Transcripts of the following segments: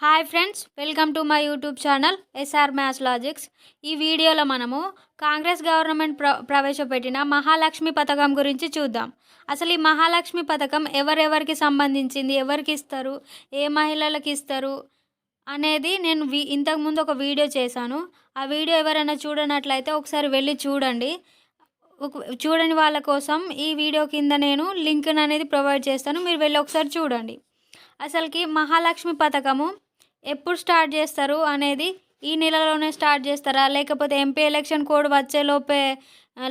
Hi friends welcome to my YouTube channel SR maths logics. ఈ వీడియోలో మనము Congress government ప్ర ప్రవేశపెట్టిన మహాలక్ష్మి పథకం గురించి చూద్దాం. అసలు ఈ మహాలక్ష్మి పథకం ఎవరెవరికి సంబంధించింది? ఎవరికి ఇస్తారు? ఏ మహిళలకు ఇస్తారు? అనేది నేను వి ఇంతకుముందు ఒక వీడియో చేశాను. ఆ వీడియో ఎవరైనా చూడనట్లయితే ఒకసారి వెళ్ళి చూడండి. చూడని వాళ్ళ కోసం ఈ వీడియో కింద నేను లింక్ అనేది ప్రొవైడ్ చేస్తాను. మీరు వెళ్ళి ఒకసారి చూడండి. అసలుకి మహాలక్ష్మి పథకము ఎప్పుడు స్టార్ట్ చేస్తారు అనేది ఈ నెలలోనే స్టార్ట్ చేస్తారా? లేకపోతే ఎంపీ ఎలక్షన్ కోడ్ వచ్చేలోపే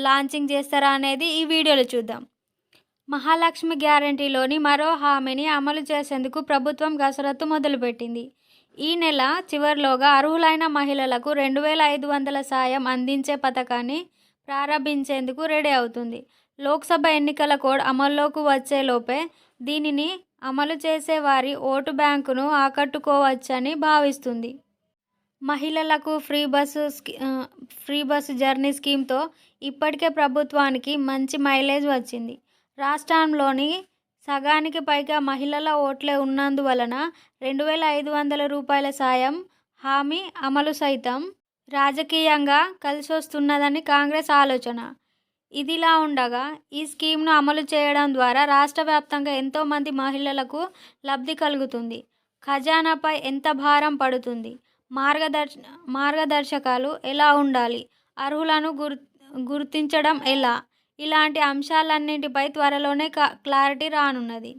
లాంచింగ్ చేస్తారా అనేది ఈ వీడియోలో చూద్దాం. మహాలక్ష్మి గ్యారంటీలోని మరో హామీని అమలు చేసేందుకు ప్రభుత్వం కసరత్తు మొదలుపెట్టింది. ఈ నెల చివరిలోగా అర్హులైన మహిళలకు రెండు వేల ఐదు వందల సాయం అందించే పథకాన్ని ప్రారంభించేందుకు రెడీ అవుతుంది. లోక్సభ ఎన్నికల కోడ్ అమల్లోకి వచ్చేలోపే దీనిని అమలు చేసే వారి ఓటు బ్యాంకును ఆకట్టుకోవచ్చని భావిస్తుంది. మహిళలకు free bus scheme- free bus journey స్కీమ్తో ఇప్పటికే ప్రభుత్వానికి మంచి మైలేజ్ వచ్చింది. రాష్ట్రంలోని సగానికి పైగా మహిళల ఓట్లే ఉన్నందువలన రెండు వేల ఐదు వందల రూపాయల సాయం హామీ అమలు సైతం రాజకీయంగా కలిసొస్తున్నదని కాంగ్రెస్ ఆలోచన. ఇదిలా ఉండగా ఈ స్కీమ్ను అమలు చేయడం ద్వారా రాష్ట్ర వ్యాప్తంగా ఎంతోమంది మహిళలకు లబ్ధి కలుగుతుంది. ఖజానాపై ఎంత భారం పడుతుంది? మార్గదర్శ మార్గదర్శకాలు ఎలా ఉండాలి? అర్హులను గుర్ గుర్తించడం ఎలా? ఇలాంటి అంశాలన్నింటిపై త్వరలోనే క్లారిటీ రానున్నది.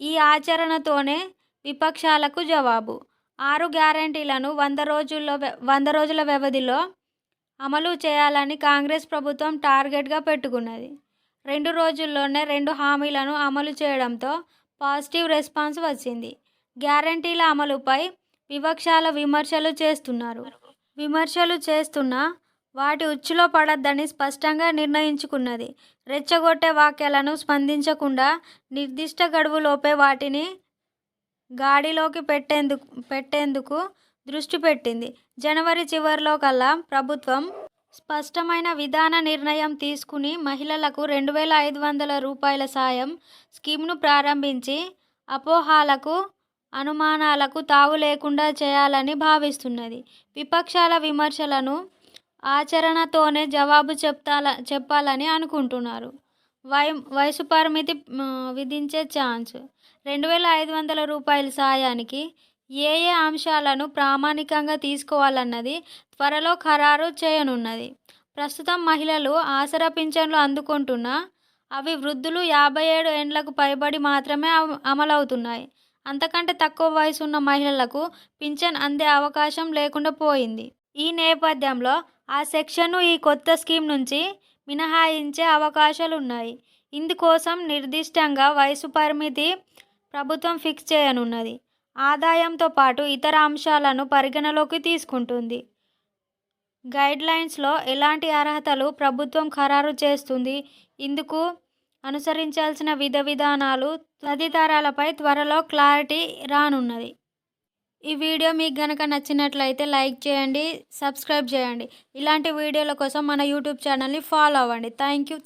ఈ ఆచరణతోనే విపక్షాలకు జవాబు. ఆరు గ్యారంటీలను వంద రోజుల్లో వ్య- వంద రోజుల వ్యవధిలో అమలు చేయాలని కాంగ్రెస్ ప్రభుత్వం టార్గెట్గా పెట్టుకున్నది. రెండు రోజుల్లోనే రెండు హామీలను అమలు చేయడంతో పాజిటివ్ రెస్పాన్స్ వచ్చింది. గ్యారంటీల అమలుపై వివక్షాల విమర్శలు చేస్తున్నారు. విమర్శలు చేస్తున్నా వాటి ఉచ్చులో పడద్దని స్పష్టంగా నిర్ణయించుకున్నది. రెచ్చగొట్టే వాక్యాలను స్పందించకుండా నిర్దిష్ట గడువులోపే వాటిని గాడిలోకి పెట్టేందుకు పెట్టేందుకు దృష్టి పెట్టింది. జనవరి చివరిలో కల్లా ప్రభుత్వం స్పష్టమైన విధాన నిర్ణయం తీసుకుని మహిళలకు రెండు వేల ఐదు వందల రూపాయల సాయం స్కీమ్ను ప్రారంభించి అపోహాలకు అనుమానాలకు తావు లేకుండా చేయాలని భావిస్తున్నది. విపక్షాల విమర్శలను ఆచరణతోనే జవాబు చెప్తాల చెప్పాలని అనుకుంటున్నారు. వై వయసు పరిమితి విధించే ఛాన్స్. రెండు వేల ఐదు వందల రూపాయల సాయానికి ఏ ఏ అంశాలను ప్రామాణికంగా తీసుకోవాలన్నది త్వరలో ఖరారు చేయనున్నది. ప్రస్తుతం మహిళలు ఆసరా పింఛన్లు అందుకుంటున్నా అవి వృద్ధులు యాభై ఏడు ఏండ్లకు పైబడి మాత్రమే అమ- అమలవుతున్నాయి. అంతకంటే తక్కువ వయసు ఉన్న మహిళలకు పింఛన్ అందే అవకాశం లేకుండా పోయింది. ఈ నేపథ్యంలో ఆ సెక్షన్ను ఈ కొత్త స్కీమ్ నుంచి మినహాయించే అవకాశాలు ఉన్నాయి ఇందుకోసం నిర్దిష్టంగా వయసు పరిమితి ప్రభుత్వం ఫిక్స్ చేయనున్నది. ఆదాయంతో పాటు ఇతర అంశాలను పరిగణలోకి తీసుకుంటుంది. గైడ్లైన్స్లో ఎలాంటి అర్హతలు ప్రభుత్వం ఖరారు చేస్తుంది ఇందుకు అనుసరించాల్సిన విధ విధానాలు తదితరాలపై త్వరలో క్లారిటీ రానున్నది. ఈ వీడియో మీకు గనక నచ్చినట్లయితే లైక్ చేయండి సబ్స్క్రైబ్ చేయండి. ఇలాంటి వీడియోల కోసం మన యూట్యూబ్ ఛానల్ని ఫాలో అవ్వండి. Thank you